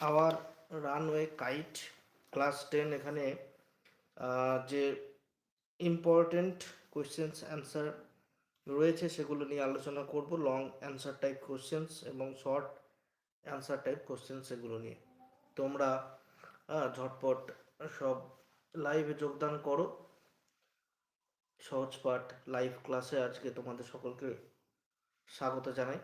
Our runaway kite, class ten এখানে যে important questions answer রয়েছে সেগুলো নিয়ে আলোচনা করব। লং অ্যান্সার টাইপ কোশ্চেন্স এবং শর্ট অ্যান্সার টাইপ কোশ্চেন্স এগুলো নিয়ে। তোমরা ঝটপট সব লাইভে যোগদান করো। সহজ পাঠ লাইভ ক্লাসে আজকে তোমাদের সকলকে স্বাগত জানাই।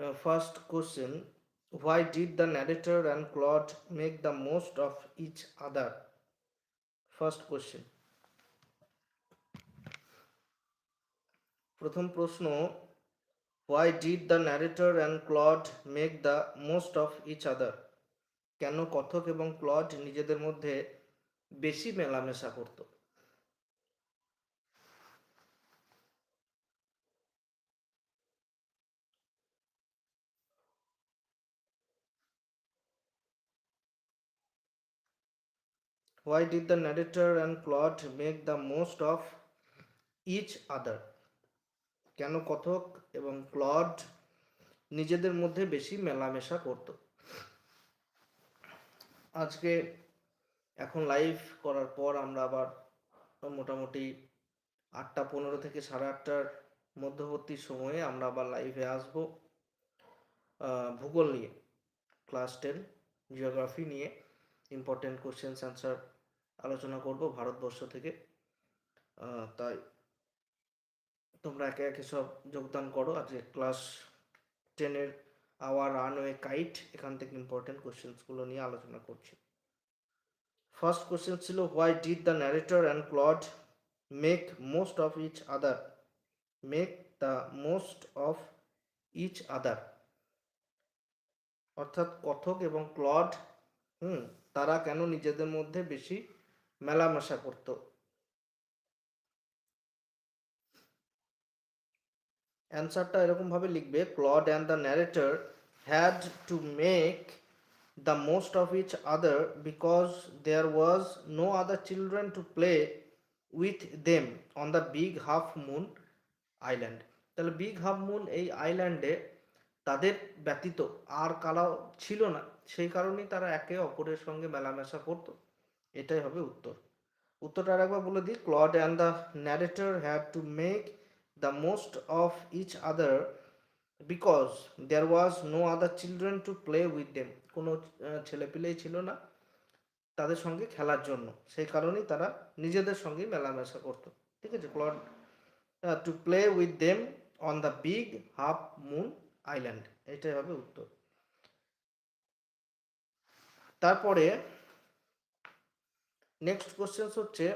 Uh, first question Why did the narrator and Claude make the most of each other? First question. প্রথম প্রশ্ন Why did the narrator and Claude make the most of each other? কেন কথক এবং ক্লড নিজেদের মধ্যে বেশি মেলামেশা করতো Why did the narrator and plot make the most of each other? কেন কথক এবং প্লট নিজেদের মধ্যে বেশি মেলামেশা করত আজকে এখন লাইভ করার পর আমরা আবার মোটামুটি আটটা পনেরো থেকে সাড়ে আটটার মধ্যবর্তী সময়ে আমরা আবার লাইভে আসব ভূগোল নিয়ে ক্লাস টেন জিওগ্রাফি নিয়ে ইম্পর্টেন্ট কোশ্চেন্স অ্যান্সার আলোচনা করব ভারতবর্ষ থেকে। তাই তোমরা একে একে সব যোগদান করো। আজকে ক্লাস টেনের আওয়ার রানওয়ে কাইট এখান থেকে ইম্পর্টেন্ট কোশ্চেন্সগুলো নিয়ে আলোচনা করছি। ফার্স্ট কোশ্চেন ছিল why did the narrator and Claude make most of each other make the most of each other অর্থাৎ কথক এবং ক্লড হুম, তারা কেন নিজেদের মধ্যে বেশি মেলামেশা করত। অ্যান্সারটা এরকম ভাবে লিখবে Claude and the narrator had to make the most of each other because there was no other children to play with them on the big half moon island তাহলে বিগ হাফ মুন এই আইল্যান্ডে তাদের ব্যতীত আর কারাও ছিল না। সেই কারণেই তারা একে অপরের সঙ্গে মেলামেশা করতো। এটাই হবে উত্তর। উত্তরটা আরেকবার বলে দিই Claude and the narrator had to make the most of each other because there was no other children to play with them কোনো ছেলেপিলেই ছিল না তাদের সঙ্গে খেলার জন্য। সেই কারণেই তারা নিজেদের সঙ্গেই মেলামেশা করতো। ঠিক আছে? Claude to play with them on the big half moon island এটাই হবে উত্তর। তারপরে নেক্সট কোশ্চেন হচ্ছে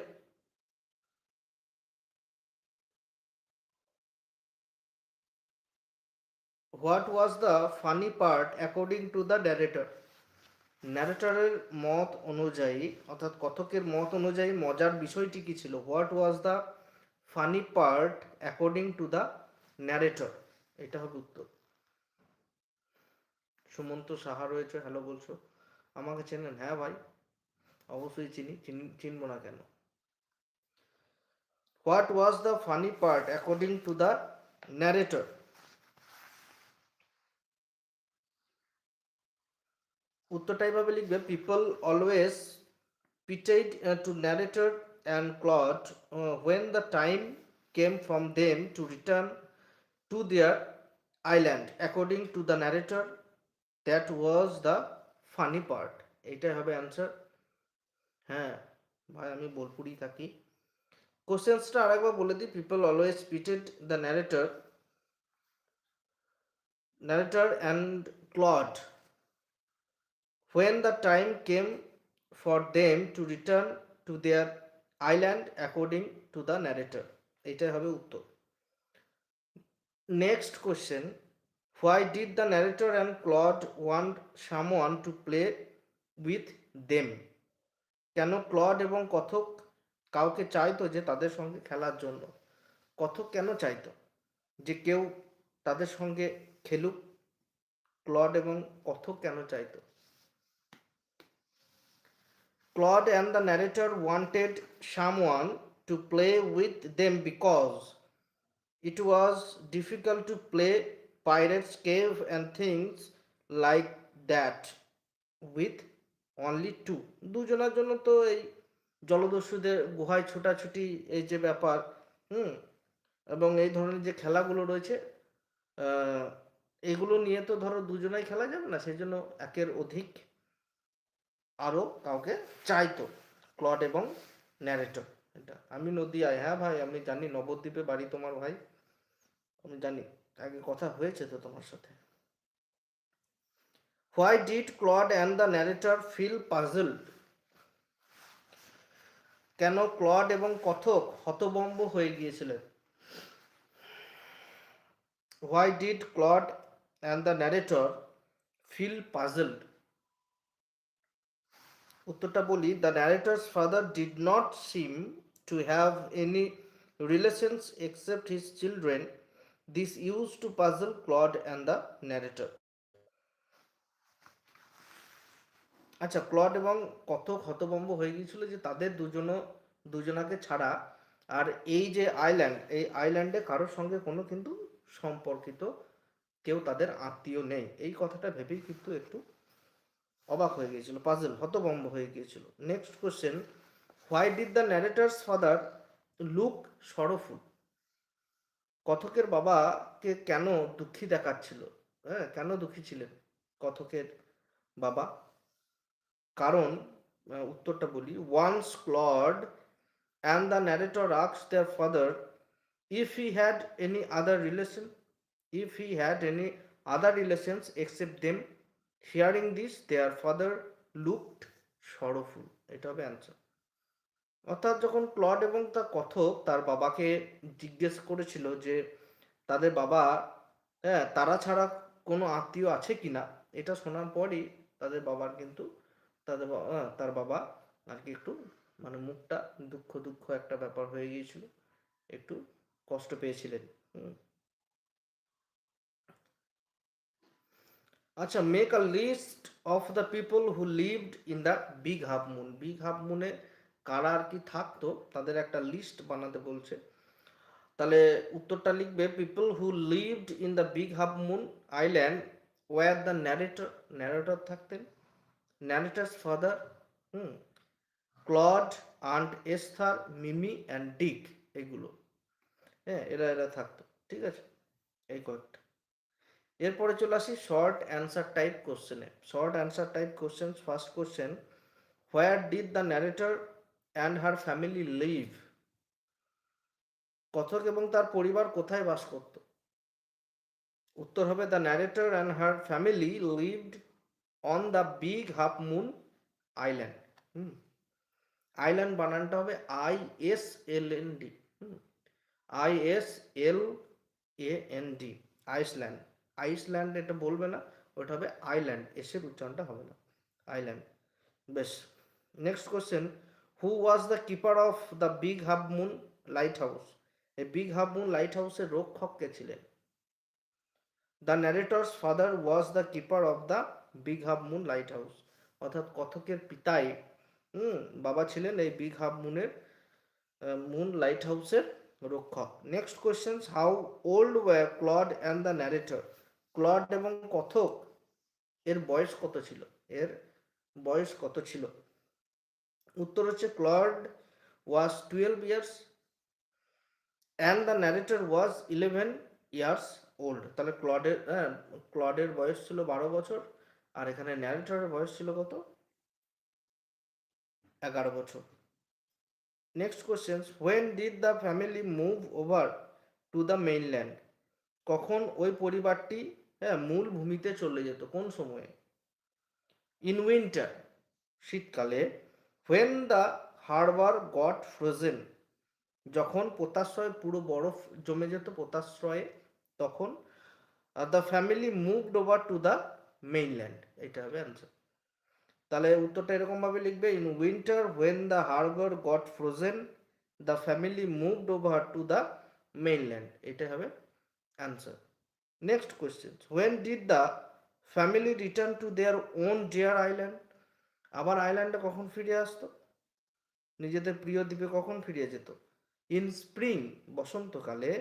what was the funny part according to the narrator ন্যারেটরের মত অনুযায়ী, অর্থাৎ কথকের মত অনুযায়ী মজার বিষয়টি কী ছিল? What was the funny part according to the narrator এটা হবে উত্তর। সুমন্ত সাহা রয়েছে হ্যালো বলছো? আমাকে চেনেন? হ্যাঁ ভাই। অবশ্যই চিনি চিনি, চিনবো না কেন? What was the funny part according to the narrator উত্তরটা এইভাবে লিখবে people always pitied to narrator and Claude when the time came from them to return to their island according to the narrator that was the funny part এইটাই হবে answer হ্যাঁ ভাই আমি বোলপুরি থাকি। কোশ্চেন্সটা আরেকবার বলে দিই people always pitied the narrator narrator and Claude, when the time came for them to return to their island according to the narrator এটাই হবে উত্তর। Next question why did the narrator and Claude want someone to play with them কেন clod এবং কথক কাউকে চাইতো যে তাদের সঙ্গে খেলার জন্য? কথক কেন চাইতো যে কেউ তাদের সঙ্গে খেলুক? ক্লড এবং কথক কেন চাইতো? Claude and the narrator wanted someone to play with them because it was difficult to play pirates cave and things like that with only two. দুজনের জন্য তো এই জলদস্যুদের গুহায় ছোটাছুটি এই যে ব্যাপার, হুম? এবং এই ধরনের যে খেলাগুলো রয়েছে এগুলো নিয়ে তো ধরো দুজনাই খেলা যাবে না, সেই জন্য একের অধিক আরও কাউকে চাইতো ক্লড এবং ন্যারেটর এটা আমি নদিয়ায় হ্যাঁ ভাই, আমি জানি নবদ্বীপে বাড়ি তোমার ভাই, আমি জানি, আগে কথা হয়েছে তো তোমার সাথে। Why did Claude and the narrator feel puzzled কেন ক্লড এবং কথক হতবম্ব হয়ে গিয়েছিলেন? Why did Claude and the narrator feel puzzled উত্তরটা বলি the narrator's father did not seem to have any relations except his children this use to puzzle Claude and the narrator আচ্ছা Claude এবং কত হতভম্ব হয়ে গিয়েছিল যে তাদের দুজনও, দুজনাকে ছাড়া আর এই যে আইল্যান্ড এই আইল্যান্ডে কারোর সঙ্গে কোনো কিন্তু সম্পর্কিত কেউ তাদের আত্মীয় নেই। এই কথাটা ভেবেই কিন্তু একটু অবাক হয়ে গিয়েছিল পাজল হতভম্ব হয়ে গিয়েছিল। Next question why did the narrator's father look sorrowful কথকের বাবাকে কেন দুঃখী দেখাচ্ছিল? হ্যাঁ কেন দুঃখী ছিলেন কথকের বাবা? কারণ উত্তরটা বলি। Once Claude and the narrator আক্স their father if he had any other relation if he had any other relations except them hearing this their father looked sorrowful এটা হবে অ্যান্সার অর্থাৎ যখন ক্লড এবং তার কথক তার বাবাকে জিজ্ঞেস করেছিল যে, তাদের বাবা হ্যাঁ তারা ছাড়া কোনো আত্মীয় আছে কিনা? এটা শোনার পরই তাদের বাবার কিন্তু তাদের তার বাবা আর কি একটু মানে মুখটা দুঃখ দুঃখ একটা ব্যাপার হয়ে গিয়েছিল। একটু কষ্ট পেয়েছিলেন। আচ্ছা make a list of the people who lived in the big half moon big half মুনে কারা আর কি থাকতো, তাদের একটা লিস্ট বানাতে বলছে। তাহলে উত্তরটা লিখবে people who lived in the big half moon island were the narrator narrator থাকতেন। Narrator's father hmm Claude aunt Esther Mimi and Dick এগুলো। হ্যাঁ এরা এরা থাকতো, ঠিক আছে? এই কয়েকটা। এরপরে চলে আসি শর্ট অ্যান্সার টাইপ কোশ্চেনে short answer type question first question where did the narrator and her family live কথক এবং তার পরিবার কোথায় বাস করত? উত্তর হবে the narrator and her family lived on the big half moon island hmm island বানানটা হবে I S L N D I S L A N D Iceland Iceland এটা বলবে না, ওটা হবে আইল্যান্ড এসের উচ্চারণটা হবে না আইল্যান্ড বেশ next question who was the keeper of the big half moon lighthouse এই বিগ হাব মুন লাইট হাউসের রক্ষক কে ছিলেন? The narrator's father was the keeper of the big half moon lighthouse অর্থাৎ কথকের পিতাই, হুম, বাবা ছিলেন এই বিগ হাব মুনের মুন লাইট হাউসের রক্ষক। Next question how old were Claude and the narrator Claude এবং কথক, এর বয়স কত ছিল? এর বয়স কত ছিল? উত্তর হচ্ছে Claude was twelve years and the narrator was eleven years old তাহলে ক্লডের হ্যাঁ ক্লডের বয়স ছিল বারো বছর। আর এখানে ন্যারেটরের বয়স ছিল কত? এগারো বছর। Next question when did the family move over to the mainland কখন ওই পরিবারটি হ্যাঁ মূল ভূমিতে চলে যেত? কোন সময়ে? ইন উইন্টার শীতকালে when the harbour got frozen যখন পোতাশ্রয়, পুরো বরফ জমে যেত পোতাশ্রয়ে, তখন the family moved over to the mainland এটা হবে অ্যান্সার তাহলে উত্তরটা এরকম ভাবে লিখবে in winter when the harbour got frozen the family moved over to the mainland এটা হবে answer next question when did the family return to their own dear island আবার আইল্যান্ডে কখন ফিরে আসতো? নিজেদের প্রিয় দ্বীপে কখন ফিরে যেত? ইন স্প্রিং বসন্তকালে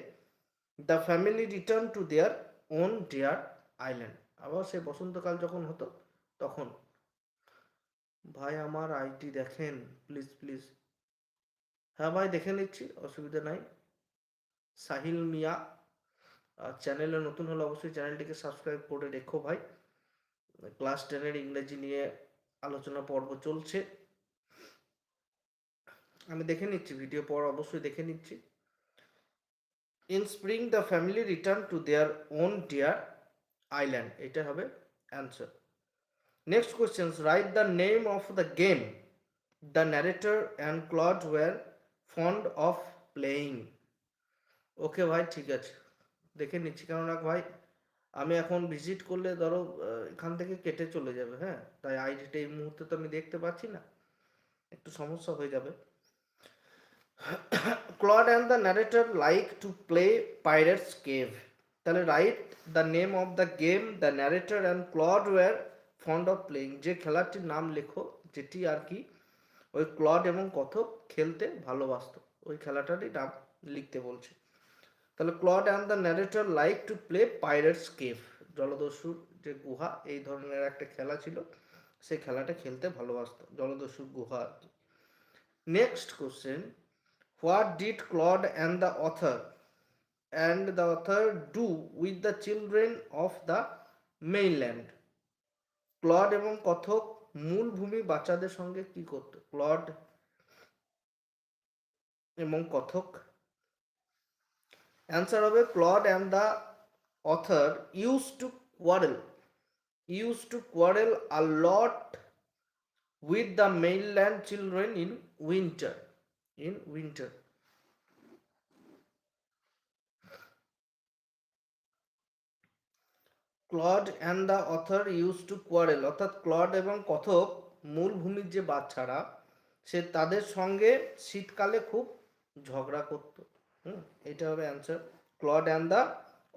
the family return to their own dear island আবার সেই বসন্তকাল যখন হতো, তখন, ভাই, আমার আইটি দেখেন প্লিজ প্লিজ হ্যাঁ ভাই, দেখে নিচ্ছি, অসুবিধা নাই। সাহিল মিয়া চ্যানেলে নতুন হলে অবশ্যই চ্যানেলটিকে সাবস্ক্রাইব করে রেখো ভাই। ক্লাস টেনের ইংরেজি নিয়ে আলোচনা পর্ব চলছে। আমি দেখে নিচ্ছি ভিডিও পর অবশ্যই দেখে নিচ্ছি। In spring the family return to their own dear island এটা হবে answer next questions write the name of the game the narrator and Claude were fond of playing okay ভাই, ঠিক আছে। দেখে নিচ্ছি কেননা ভাই, আমি এখন ভিজিট করলে ধরো এখান থেকে কেটে চলে যাবে হ্যাঁ? তাই আইডিটা এই মুহূর্তে তো আমি দেখতে পাচ্ছি না। একটু সমস্যা হয়ে যাবে। Claude and the narrator like to play pirates cave তাহলে write the name of the game the narrator and Claude were fond of playing যে খেলাটির নাম লেখো, যেটি আর কি ওই ক্লড এবং কথক খেলতে ভালোবাসতো। ওই খেলাটারই নাম লিখতে বলছে। তাহলে Claude and the narrator like to play pirates cave জলদস্যুর যে গুহা, এই ধরনের একটা খেলা ছিল সেই খেলাটা খেলতে ভালোবাসত। জলদস্যুর গুহা আর কি। Next question what did Claude and the author and the author do with the children of the mainland Claude এবং কথক মূল ভূমি বাচ্চাদের সঙ্গে কি করতো? ক্লড এবং কথক। অ্যান্সার হবে, Claude and the author use to quarrel use to quarrel a lot with the mainland children in winter in winter Claude and the author use to quarrel অর্থাৎ ক্লড এবং কথক মূল ভূমির যে বাচ্চারা, সে তাদের সঙ্গে শীতকালে খুব ঝগড়া করত। হুম, এটা হবে answer Claude and the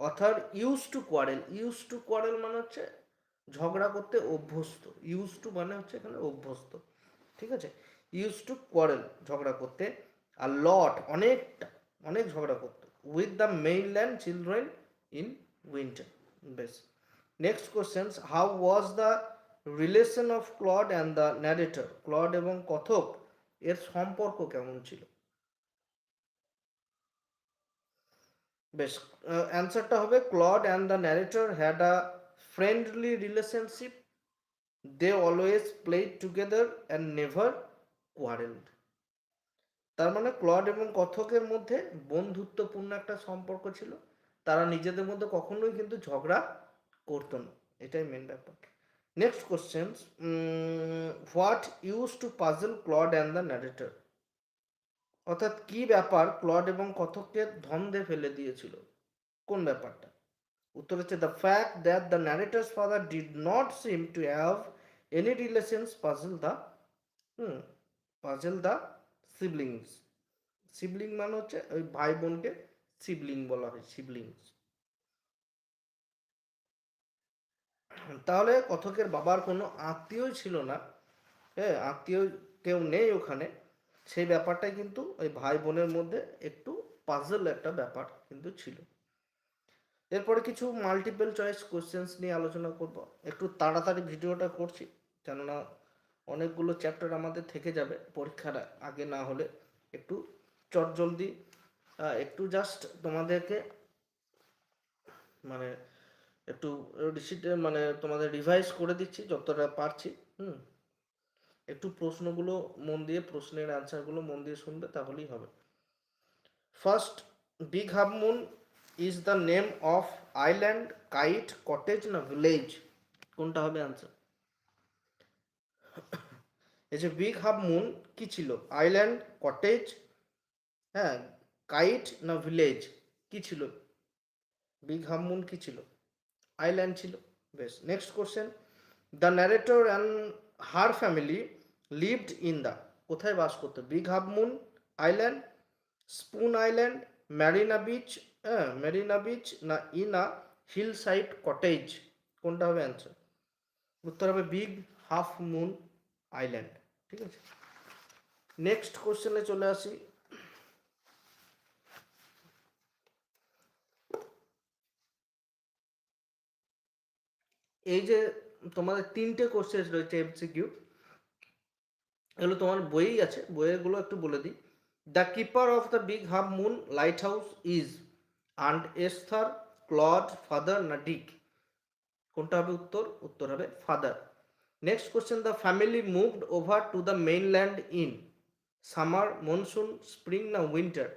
author use to quarrel use to quarrel মানে হচ্ছে ঝগড়া করতে অভ্যস্ত। ইউজ টু মানে হচ্ছে এখানে অভ্যস্ত। ঠিক আছে? ইউজ টু কোয়ারেল ঝগড়া করতে। আর লট অনেকটা, অনেক ঝগড়া করতো। With the mainland children in winter বেশ। Next questions how was the relation of Claude and the narrator Claude এবং কথক, এর সম্পর্ক কেমন ছিল? বেশ অ্যান্সারটা হবে Claude and the narrator had a friendly relationship they always played together and never quarrelled তার মানে ক্লড এবং কথকের মধ্যে বন্ধুত্বপূর্ণ একটা সম্পর্ক ছিল। তারা নিজেদের মধ্যে কখনোই কিন্তু ঝগড়া করতো না। এটাই মেন ব্যাপার। Next question what use to puzzle Claude and the narrator অর্থাৎ কি ব্যাপার ক্লড এবং কথককে ধন্দে ফেলে দিয়েছিল? কোন ব্যাপারটা? উত্তর হচ্ছে the fact that the narrator's father did not seem to have any relations puzzle the hmm puzzle the siblings sibling মানে হচ্ছে ওই ভাই বোনকে সিবলিং বলা হয় সিবলিংস তাহলে কথকের বাবার কোনো আত্মীয় ছিল না। হ্যাঁ আত্মীয় কেউ নেই ওখানে। সেই ব্যাপারটাই কিন্তু ওই ভাই বোনের মধ্যে একটু পাজল একটা ব্যাপার কিন্তু ছিল। এরপরে কিছু মাল্টিপল চয়েস কোশ্চেন্স নিয়ে আলোচনা করব। একটু তাড়াতাড়ি ভিডিওটা করছি, কেননা অনেকগুলো চ্যাপ্টার আমাদের থেকে যাবে পরীক্ষার আগে না হলে। একটু চট জলদি একটু জাস্ট তোমাদেরকে মানে একটু মানে তোমাদের রিভাইজ করে দিচ্ছি যতটা পারছি, হুম? একটু প্রশ্নগুলো মন দিয়ে, প্রশ্নের অ্যান্সারগুলো মন দিয়ে শুনবে, তাহলেই হবে। First big half moon is the name of island kite cottage না ভিলেজ কোনটা হবে অ্যান্সার এই যে বিগ হাফ মুন কি ছিল? আইল্যান্ড কটেজ হ্যাঁ কাইট না ভিলেজ কি ছিল? বিগ হাফ মুন কি ছিল? আইল্যান্ড ছিল। বেশ next question the narrator and her family lived in the কোথায় বাস করতো? Big half moon island spoon island Marina beach হ্যাঁ ম্যারিনা বিচ না ইনা হিল সাইড কটেজ কোনটা হবে অ্যান্সার উত্তর হবে বিগ হাফ মুন আইল্যান্ড ঠিক আছে? নেক্সট কোশ্চেনে চলে আসি। এই যে তোমাদের তিনটে কোশ্চেন রয়েছে এমসিকিউ এগুলো তোমার বইই আছে। বইয়েগুলো একটু বলে দিই। The keeper of the big half moon light house is and Esther Claude father না ডিক কোনটা হবে উত্তর? উত্তর হবে father next question the family moved over to the mainland in summer monsoon spring না উইন্টার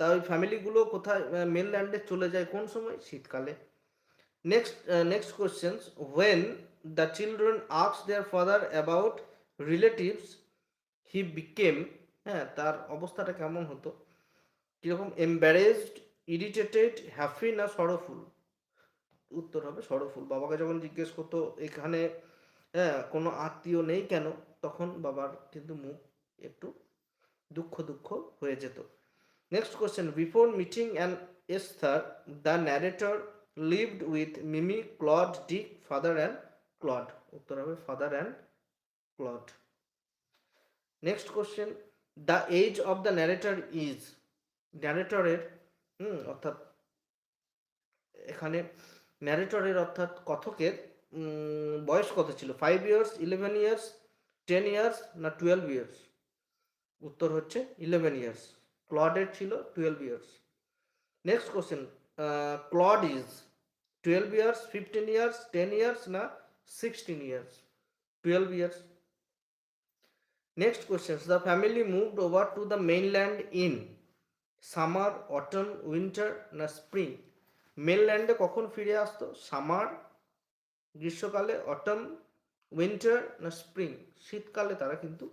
তা ওই ফ্যামিলিগুলো কোথায় মেনল্যান্ডে চলে যায় কোন সময়? শীতকালে। Next next questions when the children আক্স their father about relatives he became হ্যাঁ তার অবস্থাটা কেমন হতো? কীরকম এম্বারেজড ইরিটেটেড হ্যাপি না সরফুল উত্তর হবে সরফুল বাবাকে যখন জিজ্ঞেস করতো, এখানে হ্যাঁ কোনো আত্মীয় নেই কেন? তখন বাবার কিন্তু মুখ একটু দুঃখ দুঃখ হয়ে যেত। Next question before meeting and Esther the narrator lived with Mimi Claude Dick father and Claude উত্তর হবে father and Claude next question the age of the narrator is ন্যারেটরের হুম, অর্থাৎ এখানে ন্যারেটরের অর্থাৎ কথকের বয়স কত ছিল? Five years eleven years ten years না টুয়েলভ ইয়ার্স উত্তর হচ্ছে ইলেভেন ইয়ার্স ক্লডের ছিল twelve years next question Claude is twelve years fifteen years ten years না sixteen years twelve years next question the family moved over to the mainland in summer autumn winter না spring মেনল্যান্ডে কখন ফিরে আসতো? Summer গ্রীষ্মকালে autumn winter না spring শীতকালে তারা কিন্তু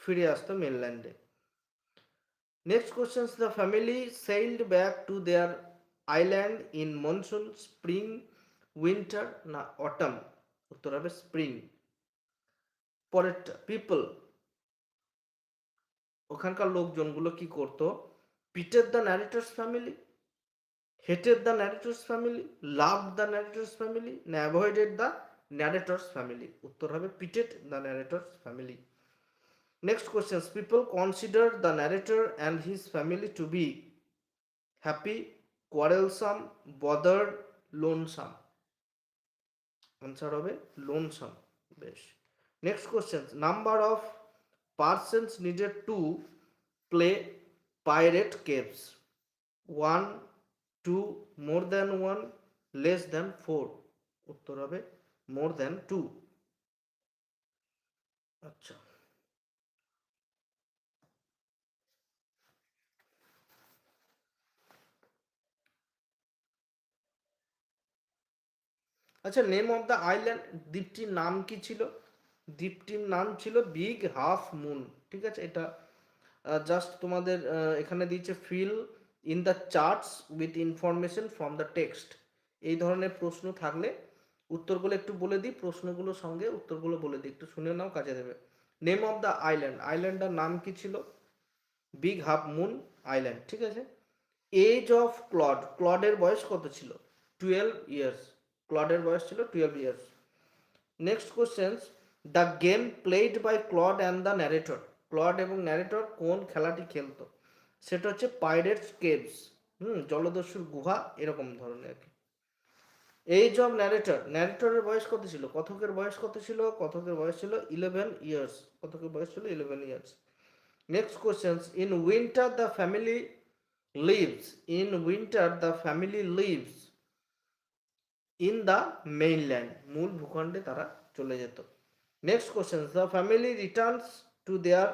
ফিরে আসতো মেনল্যান্ডে next question the family sailed back to their island in monsoon spring winter না অটম উত্তর হবে স্প্রিং পরেরটা পিপল ওখানকার লোকজনগুলো কি করতো? Pitied the narrator's family hated the narrator's family love the narrator's family না অ্যাভয়েডেড দ্য ন্যারেটার্স ফ্যামিলি উত্তর হবে pitied the narrator's family next questions people consider the narrator and his family to be happy quarrelsome bothered lonesome answer হবে lonesome বেশ। Next question number of persons needed to play pirate caves one two more than one less than four উত্তর হবে more than two আচ্ছা। আচ্ছা name of the island দ্বীপটির নাম কি ছিল? দ্বীপটির নাম ছিল বিগ হাফ মুন ঠিক আছে? এটা জাস্ট তোমাদের এখানে দিয়েছে fill in the charts with information from the text এই ধরনের প্রশ্ন থাকলে উত্তরগুলো একটু বলে দিই, প্রশ্নগুলোর সঙ্গে উত্তরগুলো বলে দিই, একটু শুনে নাও, কাজে দেবে। নেম অফ দ্য আইল্যান্ড আইল্যান্ডটার নাম কি ছিল? বিগ হাফ মুন আইল্যান্ড ঠিক আছে? এজ অফ ক্লড ক্লডের বয়স কত ছিল? টুয়েলভ ইয়ার্স ক্লডের বয়স ছিল twelve years next questions the game played by Claude and the narrator Claude এবং ন্যারেটর কোন খেলাটি খেলতো? সেটা হচ্ছে পাইরেটস কেভস হুম, জলদস্যুর গুহা, এরকম ধরনের আর কি। এইজ অফ ন্যারেটর ন্যারেটরের বয়স কত ছিল? কথকের বয়স কত ছিল? কথকের বয়স ছিল ইলেভেন ইয়ার্স কথকের বয়স ছিল eleven years next questions in winter the family lives in winter the family lives in the mainland মূল ভূখণ্ডে তারা চলে যেত। Next question the family returns to their